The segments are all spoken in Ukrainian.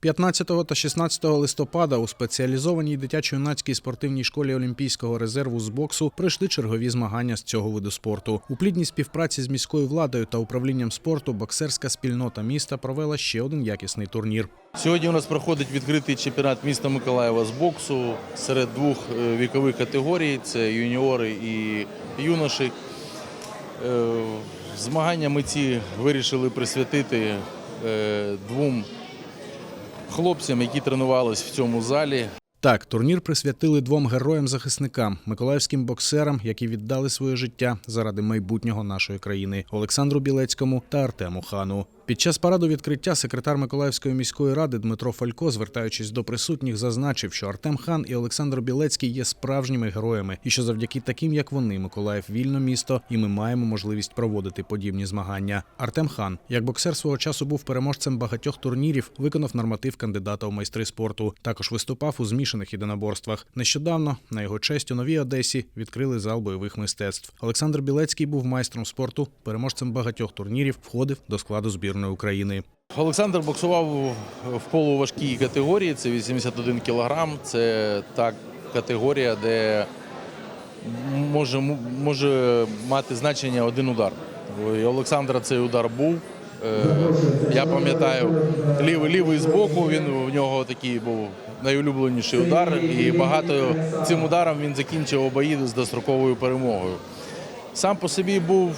15 та 16 листопада у спеціалізованій дитячо-юнацькій спортивній школі Олімпійського резерву з боксу пройшли чергові змагання з цього виду спорту. У плідній співпраці з міською владою та управлінням спорту боксерська спільнота міста провела ще один якісний турнір. Сьогодні у нас проходить відкритий чемпіонат міста Миколаєва з боксу серед двох е, вікових категорій це юніори і юноші. Е, Змагання ми ці вирішили присвятити е, двом хлопцям, які тренувалися в цьому залі. Так, турнір присвятили двом героям-захисникам, миколаївським боксерам, які віддали своє життя заради майбутнього нашої країни Олександру Білецькому та Артему Хану. Під час параду відкриття секретар Миколаївської міської ради Дмитро Фалько, звертаючись до присутніх, зазначив, що Артем Хан і Олександр Білецький є справжніми героями, і що завдяки таким, як вони, Миколаїв вільне місто, і ми маємо можливість проводити подібні змагання. Артем Хан, як боксер свого часу був переможцем багатьох турнірів, виконав норматив кандидата у майстри спорту. Також виступав у змішаних єдиноборствах. Нещодавно на його честь у новій Одесі відкрили зал бойових мистецтв. Олександр Білецький був майстром спорту, переможцем багатьох турнірів, входив до складу збірної України. Олександр боксував в полуважкій категорії, це 81 кілограм. Це та категорія, де може, може мати значення один удар. У Олександра цей удар був. Е, Я пам'ятаю, лівий лівий з боку, він у нього такий був найулюбленіший удар. І багато цим ударом він закінчив бої з достроковою перемогою. Сам по собі був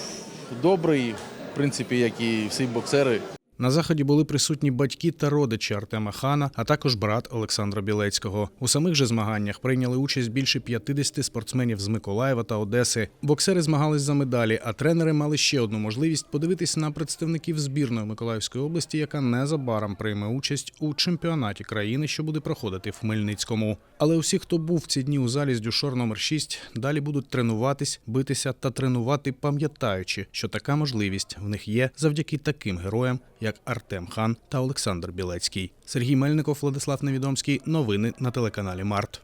добрий, принципі, як і всі боксери. На заході були присутні батьки та родичі Артема Хана, а також брат Олександра Білецького. У самих же змаганнях прийняли участь більше 50 спортсменів з Миколаєва та Одеси. Боксери змагались за медалі, а тренери мали ще одну можливість подивитися на представників збірної Миколаївської області, яка незабаром прийме участь у чемпіонаті країни, що буде проходити в Хмельницькому. Але усі, хто був в ці дні у залі з дюшор номер 6, далі будуть тренуватись, битися та тренувати, пам'ятаючи, що така можливість в них є завдяки таким героям, як Артем Хан та Олександр Білецький. Сергій Мельников, Владислав Невідомський. Новини на телеканалі Март.